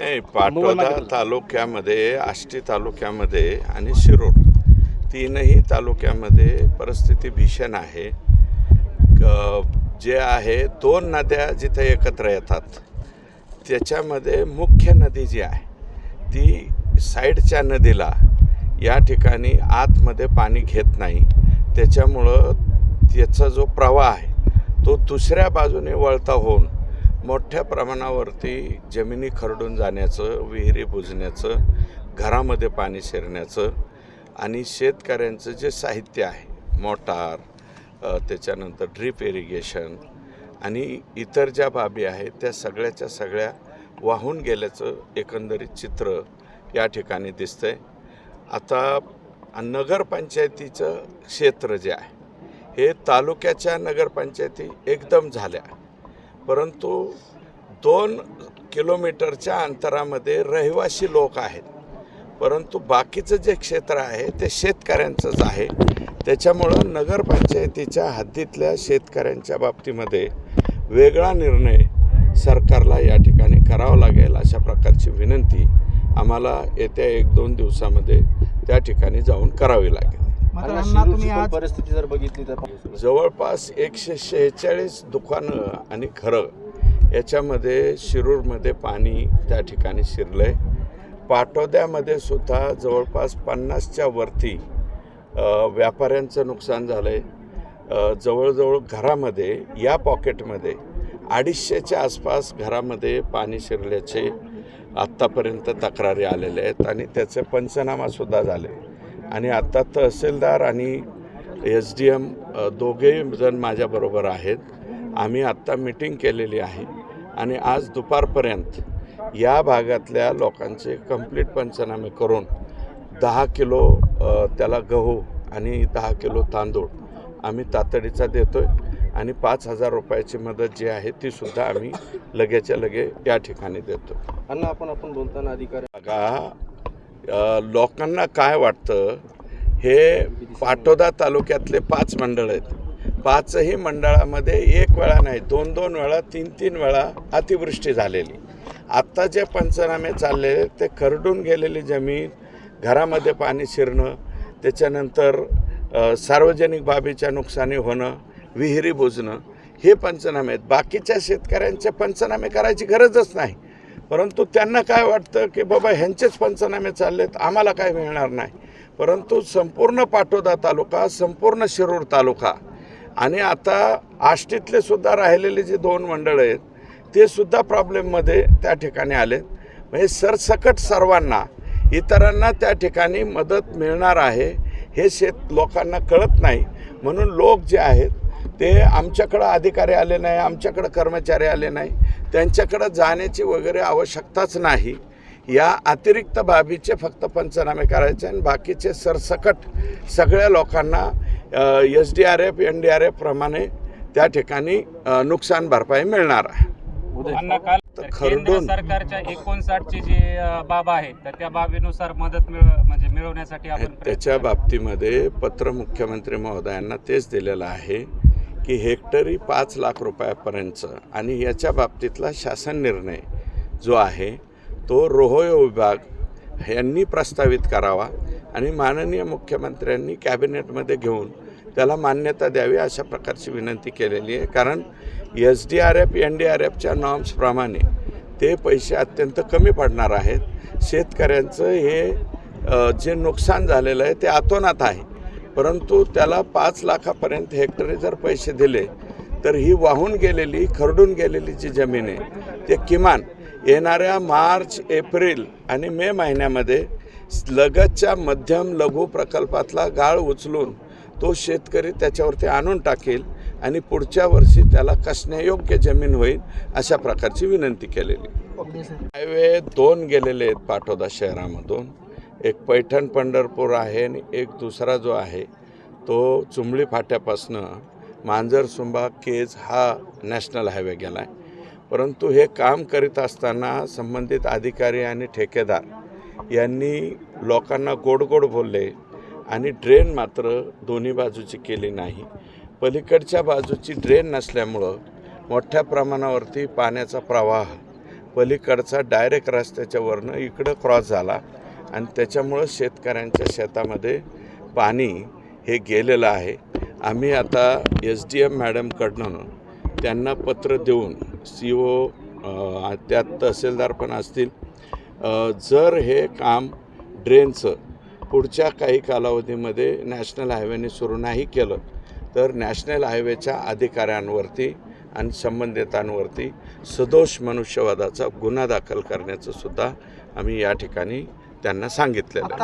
नाही पाटोदा तालुक्यामध्ये आष्टी तालुक्यामध्ये आणि शिरूर तीनही तालुक्यामध्ये परिस्थिती भीषण आहे. क- जे आहे दोन नद्या जिथे एकत्र येतात. त्याच्यामध्ये मुख्य नदी जी आहे ती साईडच्या नदीला या ठिकाणी आतमध्ये पाणी घेत नाही. त्याच्यामुळं त्याचा जो प्रवाह आहे तो दुसऱ्या बाजूने वळता होऊन मोठ्या प्रमाणावरती जमिनी खरडून जाण्याचं विहिरी बुजण्याचं घरामध्ये पाणी शिरण्याचं आणि शेतकऱ्यांचं जे साहित्य आहे मोटार त्याच्यानंतर ड्रीप इरिगेशन आणि इतर ज्या बाबी आहेत त्या सगळ्याच्या सगळ्या वाहून गेल्याचं एकंदरीत चित्र या ठिकाणी दिसतंय. आता नगरपंचायतीचं क्षेत्र जे आहे हे तालुक्याच्या नगरपंचायती एकदम झाल्या. परंतु दोन किलोमीटरच्या अंतरामध्ये रहिवासी लोक आहेत. परंतु बाकीचं जे क्षेत्र आहे ते शेतकऱ्यांचंच आहे. त्याच्यामुळं नगरपंचायतीच्या हद्दीतल्या शेतकऱ्यांच्या बाबतीमध्ये वेगळा निर्णय सरकारला या ठिकाणी करावा लागेल अशा प्रकारची विनंती आम्हाला येत्या एक दोन दिवसामध्ये त्या ठिकाणी जाऊन करावी लागेल. मात्र अण्णा, तुम्ही आज परिस्थिती जर बघितली तर जवळपास एकशे शेहेचाळीस दुकानं आणि घरं याच्यामध्ये शिरूरमध्ये पाणी त्या ठिकाणी शिरलं आहे पाटोद्यामध्ये सुद्धा जवळपास पन्नासच्या वरती व्यापाऱ्यांचं नुकसान झालं आहे जवळजवळ घरामध्ये या पॉकेटमध्ये अडीचशेच्या आसपास घरामध्ये पाणी शिरल्याचे आत्तापर्यंत तक्रारी आलेल्या आहेत आणि त्याचे पंचनामासुद्धा झाले. आणि आत्ता तहसीलदार आणि एस डी एम दोघेही जण माझ्याबरोबर आहेत. आम्ही आत्ता मिटिंग केलेली आहे आणि आज दुपारपर्यंत या भागातल्या लोकांचे कंप्लीट पंचनामे करून दहा किलो त्याला गहू आणि दहा किलो तांदूळ आम्ही तातडीचा देतो आहे आणि पाच हजार रुपयाची मदत जी आहे ती सुद्धा आम्ही लगेच्या लगे या ठिकाणी देतो अण्णा आपण आपण बोलताना अधिकारी लोकांना काय वाटतं हे पाटोदा तालुक्यातले पाच मंडळ आहेत. पाचही मंडळामध्ये एक वेळा नाही दोन दोन वेळा तीन तीन वेळा अतिवृष्टी झालेली. आत्ता जे पंचनामे चालले ते खरडून गेलेली जमीन घरामध्ये पाणी शिरणं त्याच्यानंतर सार्वजनिक बाबीच्या नुकसानी होणं विहिरी बुजणं हे पंचनामे आहेत. बाकीच्या शेतकऱ्यांचे पंचनामे करायची गरजच नाही. परंतु त्यांना काय वाटतं की बाबा ह्यांचेच पंचनामे चाललेत आम्हाला काय मिळणार नाही. परंतु संपूर्ण पाटोदा तालुका संपूर्ण शिरूर तालुका आणि आता आष्टीतले सुद्धा राहिलेले जे दोन मंडळ आहेत ते सुद्धा प्रॉब्लेममध्ये त्या ठिकाणी आलेत. म्हणजे सरसकट सर्वांना इतरांना त्या ठिकाणी मदत मिळणार आहे हे शेत लोकांना कळत नाही. म्हणून लोक जे आहेत ते आमच्याकडं अधिकारी आले नाही आमच्याकडं कर्मचारी आले नाही. त्यांच्याकडं जाण्याची वगैरे आवश्यकताच नाही. या अतिरिक्त बाबीचे फक्त पंचनामे करायचे आणि बाकीचे सरसकट सगळ्या लोकांना S D R F N D R F प्रमाणे त्या ठिकाणी नुकसान भरपाई मिळणार आहे. सरकारच्या एकोणसाठची जी बाब आहे तर त्या बाबीनुसार मदत म्हणजे मिळवण्यासाठी आपण त्याच्या. बाबतीमध्ये पत्र मुख्यमंत्री महोदयांना तेच दिलेलं आहे. की हेक्टरी पाच लाख रुपयापर्यंतचं आणि याच्या बाबतीतला शासन निर्णय जो आहे तो रोहोय विभाग यांनी प्रस्तावित करावा आणि माननीय मुख्यमंत्र्यांनी कॅबिनेटमध्ये घेऊन त्याला मान्यता द्यावी अशा प्रकारची विनंती केलेली आहे. कारण S D R F N D R एफच्या नॉर्म्सप्रमाणे ते पैसे अत्यंत कमी पडणार आहेत. शेतकऱ्यांचं हे जे नुकसान झालेलं आहे ते आतोनात आहे. परंतु त्याला पाच लाखापर्यंत हेक्टरी जर पैसे दिले तर ही वाहून गेलेली खरडून गेलेली जी जमीन आहे ते किमान येणाऱ्या मार्च एप्रिल आणि मे महिन्यामध्ये लगतच्या मध्यम लघु प्रकल्पातला गाळ उचलून तो शेतकरी त्याच्यावरती आणून टाकेल आणि पुढच्या वर्षी त्याला कसण्यायोग्य जमीन होईल अशा प्रकारची विनंती केलेली. हायवे दोन गेलेले आहेत पाटोदा शहरामधून. एक पैठण पंढरपूर आहे आणि एक दुसरा जो आहे तो चुंबळी फाट्यापासनं मांजरसुंबा केज हा नॅशनल हायवे गेला आहे परंतु हे काम करीत असताना संबंधित अधिकारी आणि ठेकेदार यांनी लोकांना गोड गोड बोलले आणि ड्रेन मात्र दोन्ही बाजूची केली नाही. पलीकडच्या बाजूची ड्रेन नसल्यामुळं मोठ्या प्रमाणावरती पाण्याचा प्रवाह पलीकडचा डायरेक्ट रस्त्याच्या वरनं इकडं क्रॉस झाला आणि त्याच्यामुळं शेतकऱ्यांच्या शेतामध्ये पाणी हे गेलेलं आहे. आम्ही आता एस डी एम मॅडमकडनं त्यांना पत्र देऊन सी ओ त्यात तहसीलदार पण असतील जर हे काम ड्रेनचं पुढच्या काही कालावधीमध्ये नॅशनल हायवेने सुरू नाही केलं तर नॅशनल हायवेच्या अधिकाऱ्यांवरती आणि संबंधितांवरती सदोष मनुष्यवादाचा गुन्हा दाखल करण्याचं सुद्धा आम्ही या ठिकाणी त्यांना सांगितलेलं आहे.